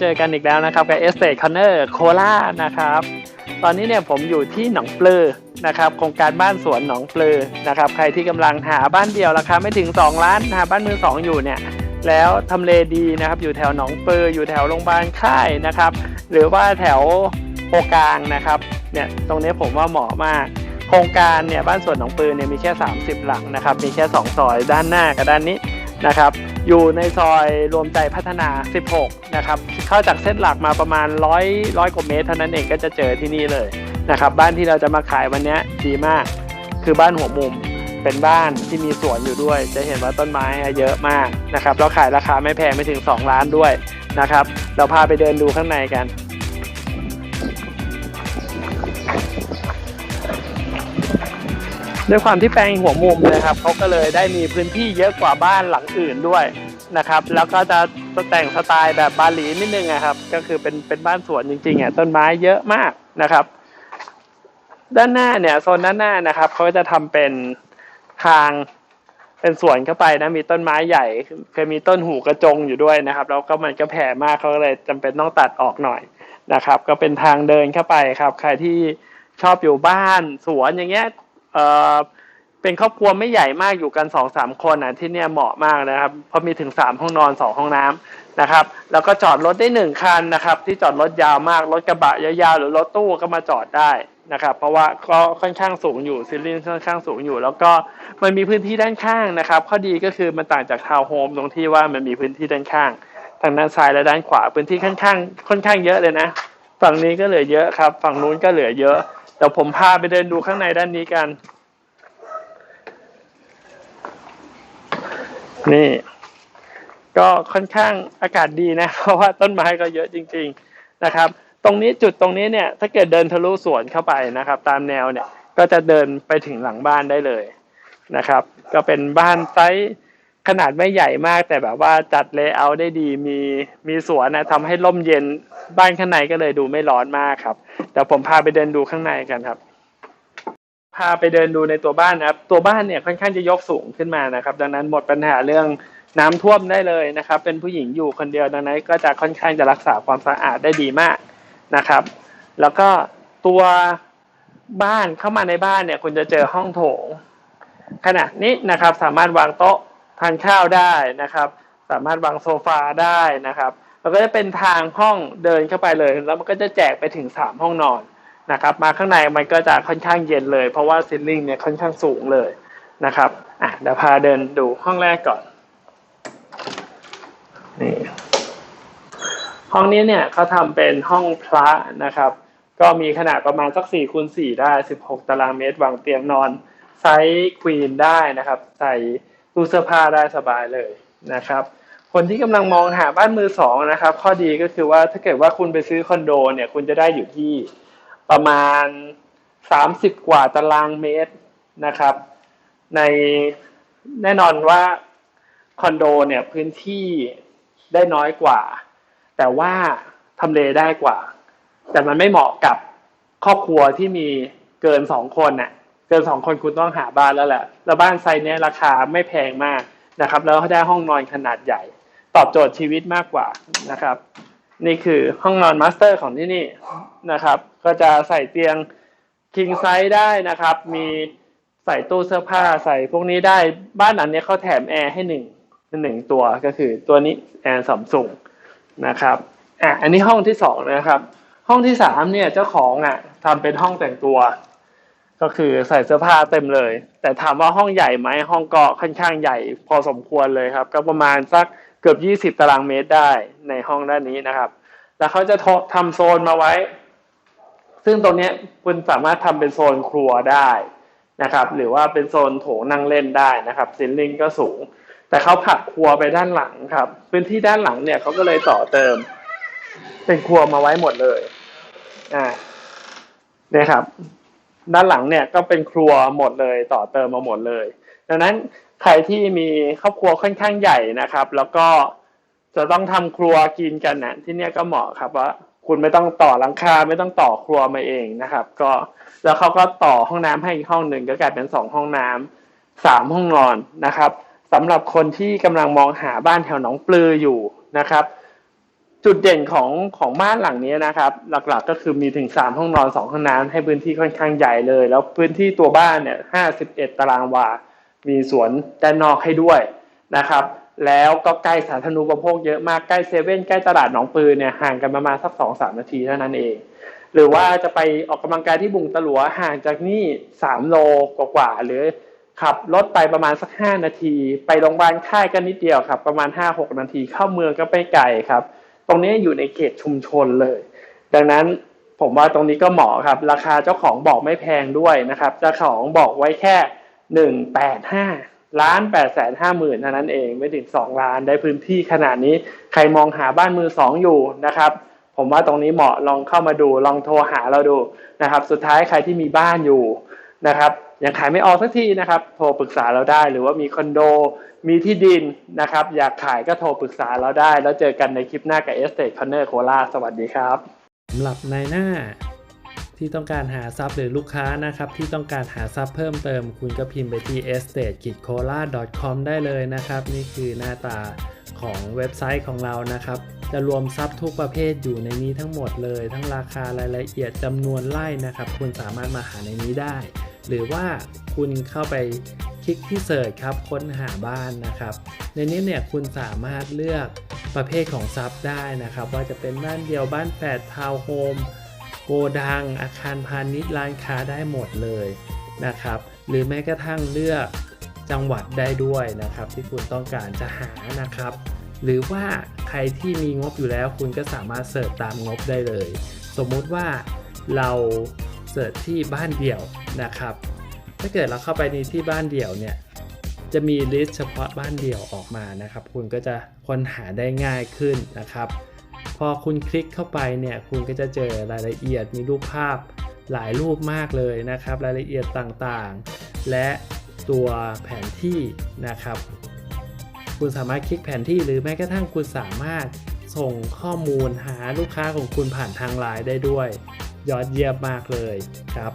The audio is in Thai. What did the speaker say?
เจอกันอีกแล้วนะครับกับเอสเต e คอนเนอร์โคราชนะครับ ตอนนี้เนี่ยผมอยู่ที่หนองปลือนะครับโครงการบ้านสวนหนองปลือนะครับ ใครที่กำลังหาบ้านเดียวราคาไม่ถึง 2 ล้านหาบ้านมือสองอยู่เนี่ยแล้วทำเลดีนะครับ อยู่แถวหนองปลืออยู่แถวโรงพยาบาลค่ายนะครับ หรือว่าแถวโพกลางนะครับเนี่ยตรงนี้ผมว่าเหมาะมากโครงการเนี่ยบ้านสวนหนองปลือเนี่ยมีแค่ 30 หลังนะครับมีแค่ 2 ซอยด้านหน้ากับด้านนี้ นะครับอยู่ในซอยรวมใจพัฒนา 16 นะครับเข้าจากเส้นหลักมาประมาณ 100 100กว่าเมตร เท่านั้นเองก็จะเจอที่นี่เลยนะครับบ้านที่เราจะมาขายวันนี้ดีมาก คือบ้านหัวมุมเป็นบ้านที่มีสวนอยู่ด้วย จะเห็นว่าต้นไม้เยอะมากนะครับแล้วขายราคาไม่แพงไม่ถึง 2 ล้านด้วยนะครับเราพาไปเดินดูข้างในกัน ด้วยความที่แปลงหัวมุมนะครับเขาก็เลยได้มีพื้นที่เยอะกว่าบ้านหลังอื่นด้วยนะครับ แล้วก็จะแต่งสไตล์แบบบาหลีนิดนึงนะครับ ก็คือเป็นเป็นบ้านสวนจริงๆอะต้นไม้เยอะมากนะครับ ด้านหน้าเนี่ยโซนด้านหน้านะครับเขาจะทำเป็นทางเป็นสวนเข้าไปนะมีต้นไม้ใหญ่เคยมีต้นหูกระจงอยู่ด้วยนะครับ แล้วก็มันก็แผ่มากเขาเลยจำเป็นต้องตัดออกหน่อยนะครับ ก็เป็นทางเดินเข้าไปครับ ใครที่ชอบอยู่บ้านสวนอย่างเงี้ย เอ่อเป็นครอบครัวไม่ใหญ่มากอยู่กันสองสามคนอะที่เนี่ยเหมาะมากนะครับเพราะมีถึงสามห้องนอนสองห้องน้ำนะครับ แล้วก็จอดรถได้หนึ่งคันนะครับ ที่จอดรถยาวมากรถกระบะยาวๆหรือรถตู้ก็มาจอดได้นะครับ เพราะว่าก็ค่อนข้างสูงอยู่ซิลินค่อนข้างสูงอยู่ แล้วก็มันมีพื้นที่ด้านข้างนะครับ ข้อดีก็คือมันต่างจากทาวน์โฮมตรงที่ว่ามันมีพื้นที่ด้านข้างทางด้านซ้ายและด้านขวาพื้นที่ค่อนข้างค่อนข้างเยอะเลยนะ ฝั่งนี้ก็เหลือเยอะครับ ฝั่งนู้นก็เหลือเยอะ เดี๋ยวผมพาไปเดินดูข้างในด้านนี้กัน นี่ ก็ค่อนข้างอากาศดีนะ เพราะว่าต้นไม้ก็เยอะจริง ๆนะครับ ตรงนี้จุดตรงนี้เนี่ย ถ้าเกิดเดินทะลุสวนเข้าไปนะครับ ตามแนวเนี่ย ก็จะเดินไปถึงหลังบ้านได้เลยนะครับ ก็เป็นบ้านไซส์ ขนาดไม่ใหญ่มากแต่แบบว่าจัดเลเยอร์ได้ดีมีมีสวนนะทำให้ร่มเย็นบ้านข้างในก็เลยดูไม่ร้อนมากครับเดี๋ยวผมพาไปเดินดูข้างในกันครับ พาไปเดินดูในตัวบ้านนะครับ ตัวบ้านเนี่ยค่อนข้างจะยกสูงขึ้นมานะครับ ดังนั้นหมดปัญหาเรื่องน้ำท่วมได้เลยนะครับ เป็นผู้หญิงอยู่คนเดียวดังนั้น ก็จะค่อนข้างจะรักษาความสะอาดได้ดีมากนะครับ แล้วก็ตัวบ้านเข้ามาในบ้านเนี่ยคุณจะเจอห้องโถงขนาดนี้นะครับ สามารถวางโต๊ะ ทานข้าวได้นะครับ สามารถวางโซฟาได้นะครับแล้วก็จะเป็นทางห้องเดินเข้าไปเลย แล้วมันก็จะแจกไปถึงสามห้องนอนนะครับ มาข้างในมันก็จะค่อนข้างเย็นเลย เพราะว่าซิลลิ่งเนี่ยค่อนข้างสูงเลยนะครับอะเดี๋ยวพาเดินดูห้องแรกก่อนนี่ห้องนี้เนี่ยเขาทำเป็นห้องพระนะครับ ก็มีขนาดประมาณสักสี่คูณสี่ได้สิบหกตารางเมตรวางเตียงนอนไซส์ควีนได้นะครับ ใส่ ตู้เสื้อผ้าได้สบายเลยนะครับ คนที่กำลังมองหาบ้านมือสองนะครับ ข้อดีก็คือว่าถ้าเกิดว่าคุณไปซื้อคอนโดเนี่ยคุณจะได้อยู่ที่ประมาณสามสิบกว่าตารางเมตรนะครับ ในแน่นอนว่าคอนโดเนี่ยพื้นที่ได้น้อยกว่า แต่ว่าทำเลได้กว่า แต่มันไม่เหมาะกับครอบครัวที่มีเกินสองคนน่ะ เกินสองคนคุณต้องหาบ้านแล้วแหละ แล้วบ้านไซส์นี้ราคาไม่แพงมากนะครับ แล้วเขาได้ห้องนอนขนาดใหญ่ ตอบโจทย์ชีวิตมากกว่านะครับ นี่คือห้องนอนมาสเตอร์ของที่นี่นะครับ ก็จะใส่เตียง king size ได้นะครับ มีใส่ตู้เสื้อผ้าใส่พวกนี้ได้บ้านหลังนี้เขาแถมแอร์ให้หนึ่งหนึ่งตัวก็คือตัวนี้แอร์สัมซุงนะครับอะอันนี้ห้องที่สองนะครับ ห้องที่สามเนี่ยเจ้าของอะทำเป็นห้องแต่งตัว ก็คือใส่เสื้อผ้าเต็มเลย แต่ถามว่าห้องใหญ่ไหมห้องก็ค่อนข้างใหญ่ พอสมควรเลยครับ ก็ประมาณสักเกือบยี่สิบตารางเมตรได้ในห้องด้านนี้นะครับ แล้วเขาจะทำโซนมาไว้ ซึ่งตรงนี้คุณสามารถทำเป็นโซนครัวได้นะครับ หรือว่าเป็นโซนโถงนั่งเล่นได้นะครับซิลลิงก็สูง แต่เขาผักครัวไปด้านหลังครับ พื้นที่ด้านหลังเนี่ยเขาก็เลยต่อเติม เป็นครัวมาไว้หมดเลย อ่าเนี่ยครับ ด้านหลังเนี่ยก็เป็นครัวหมดเลยต่อเติมมาหมดเลย ดังนั้นใครที่มีครอบครัวค่อนข้างใหญ่นะครับ แล้วก็จะต้องทำครัวกินกันนะที่เนี่ยก็เหมาะครับว่าคุณไม่ต้องต่อหลังคาไม่ต้องต่อครัวมาเองนะครับ ก็แล้วเขาก็ต่อห้องน้ำให้อีกห้องหนึ่งก็กลายเป็นสองห้องน้ำสามห้องนอนนะครับสำหรับคนที่กำลังมองหาบ้านแถวหนองปลืออยู่นะครับ จุดเด่นของของบ้านหลังนี้นะครับ หลักๆก็คือมีถึง3ห้องนอน2ห้องน้ำให้พื้นที่ค่อนข้างใหญ่เลย แล้วพื้นที่ตัวบ้านเนี่ย51ตารางวา มีสวนด้านนอกให้ด้วยนะครับ แล้วก็ใกล้สาธารณูปโภคเยอะมากใกล้เซเว่นใกล้ตลาดหนองปือเนี่ยห่างกันประมาณสัก2-3นาทีเท่านั้นเอง หรือว่าจะไปออกกำลังกายที่บุงตะหลัวห่างจากนี่3โลกว่าๆหรือขับรถไปประมาณสัก5นาที ไปโรงพยาบาลค่ายกันนิดเดียวครับ ประมาณ5-6นาทีเข้าเมืองก็ไม่ไกลครับ ตรงนี้อยู่ในเขตชุมชนเลย ดังนั้นผมว่าตรงนี้ก็เหมาะครับ ราคาเจ้าของบอกไม่แพงด้วยนะครับเจ้าของบอกไว้แค่185ล้าน8แสนห้าหมื่นเท่านั้นเองไม่ถึง2ล้านได้พื้นที่ขนาดนี้ ใครมองหาบ้านมือสองอยู่นะครับ ผมว่าตรงนี้เหมาะลองเข้ามาดู ลองโทรหาเราดูนะครับ สุดท้ายใครที่มีบ้านอยู่นะครับ ยังขายไม่ออกสักทีนะครับโทรปรึกษาเราได้ หรือว่ามีคอนโด มีที่ดินนะครับ อยากขายก็โทรปรึกษาเราได้ แล้วเจอกันในคลิปหน้ากับ Estate Corner โคราชสวัสดีครับสำหรับนายหน้าที่ต้องการหาทรัพย์หรือลูกค้านะครับ ที่ต้องการหาทรัพย์เพิ่มเติม คุณก็พิมพ์ไปที่ estate c o l a c o m ได้เลยนะครับ นี่คือหน้าตาของเว็บไซต์ของเรานะครับ จะรวมทรัพย์ทุกประเภทอยู่ในนี้ทั้งหมดเลย ทั้งราคารายละเอียดจำนวนไร่นะครับ คุณสามารถมาหาในนี้ได้ หรือว่าคุณเข้าไปคลิกที่เสิร์ชครับค้นหาบ้านนะครับ ในนี้เนี่ยคุณสามารถเลือกประเภทของทรัพย์ได้นะครับ ว่าจะเป็นบ้านเดียวบ้านแฝดทาวน์โฮมโกดัง อาคารพาณิชย์ร้านค้าได้หมดเลยนะครับ หรือแม้กระทั่งเลือกจังหวัดได้ด้วยนะครับ ที่คุณต้องการจะหานะครับ หรือว่าใครที่มีงบอยู่แล้วคุณก็สามารถเสิร์ชตามงบได้เลย สมมุติว่าเรา เสิร์ชที่บ้านเดี่ยวนะครับ ถ้าเกิดเราเข้าไปในที่บ้านเดี่ยวเนี่ยจะมีลิสต์เฉพาะบ้านเดี่ยวออกมานะครับ คุณก็จะค้นหาได้ง่ายขึ้นนะครับ พอคุณคลิกเข้าไปเนี่ยคุณก็จะเจอรายละเอียดมีรูปภาพหลายรูปมากเลยนะครับ รายละเอียดต่างๆ และตัวแผนที่นะครับ คุณสามารถคลิกแผนที่หรือแม้กระทั่งคุณสามารถส่งข้อมูลหาลูกค้าของคุณผ่านทางไลน์ได้ด้วย ยอดเยี่ยมมากเลยครับ